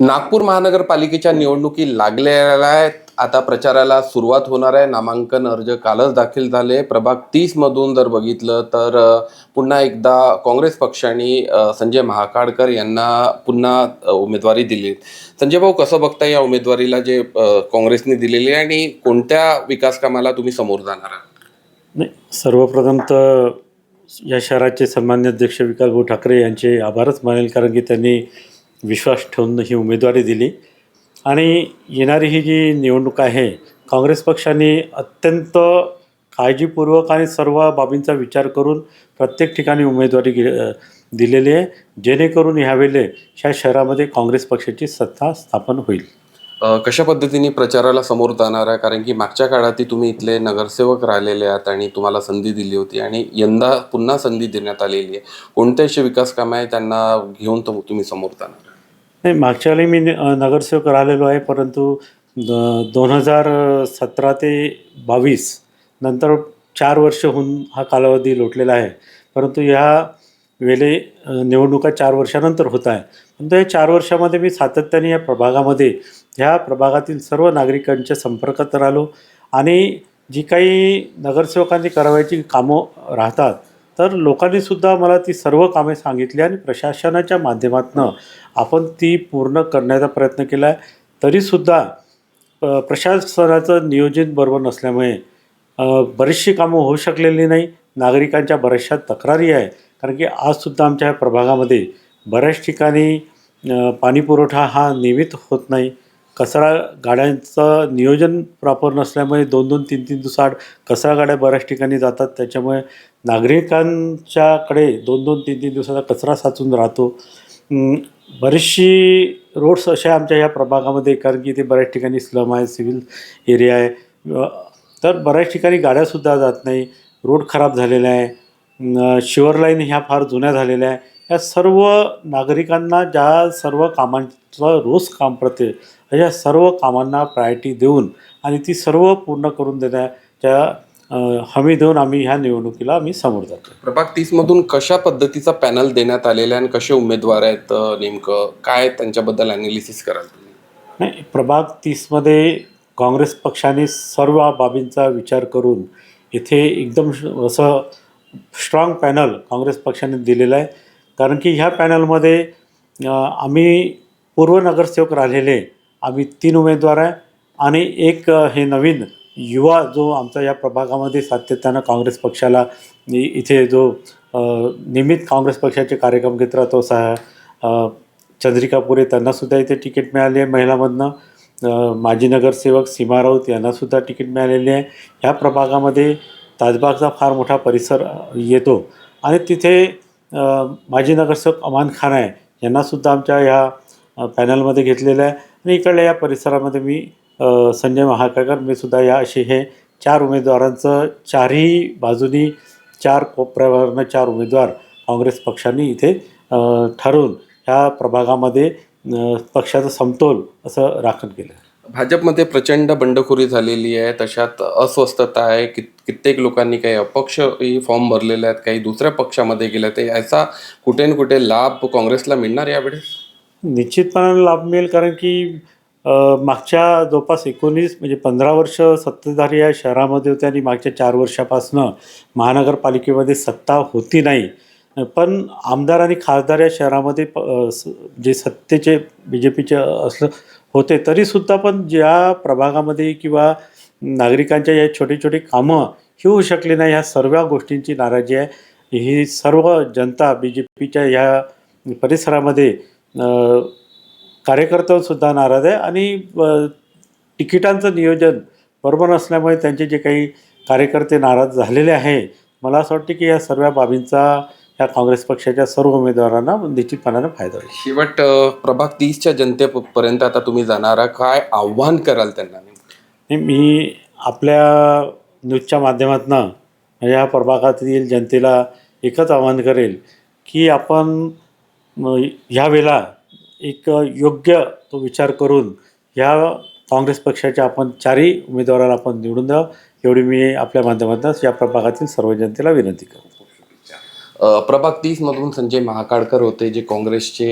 नागपूर महानगरपालिकेच्या निवडणुकी लागलेल्या आहेत. आता प्रचाराला सुरुवात होणार आहे. नामांकन अर्ज कालच दाखल झाले. प्रभाग तीस मधून जर बघितलं तर पुन्हा एकदा काँग्रेस पक्षाने संजय महाकाळकर यांना पुन्हा उमेदवारी दिली संजय भाऊ कसं बघता या उमेदवारीला जे काँग्रेसने दिलेली आहे आणि कोणत्या विकास कामाला तुम्ही समोर जाणार आहात? नाही सर्वप्रथम तर या शहराचे सन्मान्य अध्यक्ष विकासभाऊ ठाकरे यांचे आभारच मानेल कारण की त्यांनी विश्वास ठेवून ही उमेदवारी दिली. आणि येणारी ही जी निवडणूक आहे काँग्रेस पक्षाने अत्यंत काळजीपूर्वक आणि सर्व बाबींचा विचार करून प्रत्येक ठिकाणी उमेदवारी दिलेली आहे. जेणेकरून ह्यावेळे ह्या शहरामध्ये काँग्रेस पक्षाची सत्ता स्थापन होईल. कशा पद्धतीने प्रचाराला समोर जाणार आहे? कारण की मागच्या काळातही तुम्ही इथले नगरसेवक राहिलेले आहात आणि तुम्हाला संधी दिली होती आणि यंदा पुन्हा संधी देण्यात आलेली आहे. कोणते असे विकास कामं आहे त्यांना घेऊन तुम- तुम्ही समोर जाणार? नाही मागच्या वेळी मी न- नगरसेवक राहिलेलो आहे परंतु द- दोन हजार सतरा ते बावीस नंतर चार वर्ष होऊन हा कालावधी लोटलेला आहे. परंतु ह्या वेळे निवडणुका चार वर्षानंतर होत आहे. परंतु या चार वर्षामध्ये मी सातत्याने या प्रभागामध्ये ह्या प्रभागातील सर्व नागरिकांच्या संपर्कात राहिलो आणि जी काही नगरसेवकांनी करावयाची कामं राहतात तर लोकांनीसुद्धा मला ती सर्व कामे सांगितली आणि प्रशासनाच्या माध्यमातून आपण ती पूर्ण करण्याचा प्रयत्न केला आहे. तरीसुद्धा प्रशासनाचं नियोजन बरोबर नसल्यामुळे बरीचशी कामं होऊ शकलेली नाही. नागरिकांच्या बऱ्याचशा तक्रारी आहे कारण की आजसुद्धा आमच्या ह्या प्रभागामध्ये बऱ्याच ठिकाणी पाणीपुरवठा हा नियमित होत नाही. कचरा गाड्यांचं नियोजन प्रॉपर नसल्यामुळे दोन दोन तीन तीन दिवसाआड कचरा गाड्या बऱ्याच ठिकाणी जातात. त्याच्यामुळे नागरिकांच्याकडे दोन दोन तीन तीन दिवसाचा कचरा साचून राहतो. बरीचशी रोड्स अशा आमच्या या प्रभागामध्ये कारण की इथे बऱ्याच ठिकाणी स्लम आहे सिव्हिल एरिया आहे. तर बऱ्याच ठिकाणी गाड्यासुद्धा जात नाही. रोड खराब झालेला आहे. शिवर लाईन ह्या फार जुन्या झालेल्या आहे. या सर्व नागरिकांना ज्या सर्व कामांचं रोज काम पडते अशा सर्व कामांना प्रायोरिटी देऊन आणि ती सर्व पूर्ण करून देण्याच्या हमी देऊन आम्ही ह्या निवडणुकीला आम्ही समोर जातो. प्रभाग तीस मधून कशा पद्धतीचा पॅनल देण्यात आलेला आहे आणि कसे उमेदवार आहेत नेमकं? काय त्यांच्याबद्दल अनालिसिस कराल नाही प्रभाग तीसमध्ये काँग्रेस पक्षाने सर्व बाबींचा विचार करून इथे एकदम असं स्ट्रॉंग पॅनल काँग्रेस पक्षाने दिलेलं आहे. कारण की ह्या पॅनलमध्ये आम्ही पूर्व नगरसेवक राहिलेले आम्ही तीन उमेदवार आहे. आणि एक हे नवीन युवा जो आमचा या प्रभागामध्ये सातत्यानं काँग्रेस पक्षाला इथे जो नियमित काँग्रेस पक्षाचे कार्यक्रम घेत राहतो सा चंद्रिका पुरे त्यांनासुद्धा इथे तिकीट मिळाली आहे महिलामधनं. माजी नगरसेवक सीमा राऊत यांनासुद्धा तिकीट मिळालेली आहे. ह्या प्रभागामध्ये ताजबागचा फार मोठा परिसर येतो. आणि तिथे माजी नगरसेवक अमान खान आहे यांनासुद्धा आमच्या ह्या पॅनलमध्ये घेतलेलं आहे. आणि इकडल्या या परिसरामध्ये मी संजय महाकाळकर मी सुद्धा या असे हे चार उमेदवारांचं चारही बाजूनी चार कोपऱ्यावरनं चार उमेदवार काँग्रेस पक्षाने इथे ठरवून ह्या प्रभागामध्ये पक्षाचं समतोल असं राखण केलं. भाजपमध्ये प्रचंड बंडखोरी झालेली आहे तशात अस्वस्थता आहे कि कित्येक लोकांनी काही अपक्षही फॉर्म भरलेले आहेत काही दुसऱ्या पक्षामध्ये गेले ते याचा कुठे ना कुठे लाभ काँग्रेसला मिळणार यावेळेस? निश्चितपणाने लाभ मिळेल कारण की मागच्या जवळपास एकोणीस म्हणजे पंधरा वर्ष सत्ताधारी या शहरामध्ये होते आणि मागच्या चार वर्षापासनं महानगरपालिकेमध्ये सत्ता होती नाही. पण आमदार आणि खासदार या शहरामध्ये प स- जे सत्तेचे बी जे पीचे असलं होते तरीसुद्धा पण ज्या प्रभागामध्ये किंवा नागरिकांच्या या छोटी छोटी कामं ही होऊ शकली नाही ह्या सर्व गोष्टींची नाराजी आहे. ही सर्व जनता बी जे पीच्या ह्या परिसरामध्ये अ, कार्यकर्त्यांसुद्धा नाराज आहे. आणि तिकिटांचं नियोजन बरोबर नसल्यामुळे त्यांचे जे काही कार्यकर्ते नाराज झालेले आहे मला असं वाटतं की या सर्व बाबींचा या काँग्रेस पक्षाच्या सर्व उमेदवारांना निश्चितपणाने फायदा होईल. शेवट प्रभाग तीसच्या जनतेपर्यंत आता तुम्ही जाणार. काय आव्हान कराल त्यांना मी आपल्या न्यूजच्या माध्यमातून या प्रभागातील जनतेला एकच आवाहन करेल की आपण मग ह्या वेळेला एक योग्य तो विचार करून ह्या काँग्रेस पक्षाच्या आपण चारही उमेदवाराला आपण निवडून द्यावं एवढी मी आपल्या माध्यमातून या प्रभागातील सर्व जनतेला विनंती करतो. प्रभाग तीसमधून संजय महाकाळकर होते जे काँग्रेसचे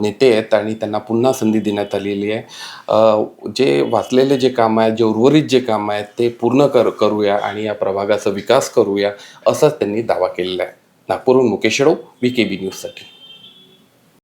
नेते आहेत आणि त्यांना पुन्हा संधी देण्यात आलेली आहे. जे वाचलेले जे काम आहेत जे उर्वरित जे काम आहेत ते पूर्ण कर करूया आणि या प्रभागाचा विकास करूया असंच त्यांनी दावा केलेला आहे. नागपूरहून Mukesh Shedo V K B न्यूजसाठी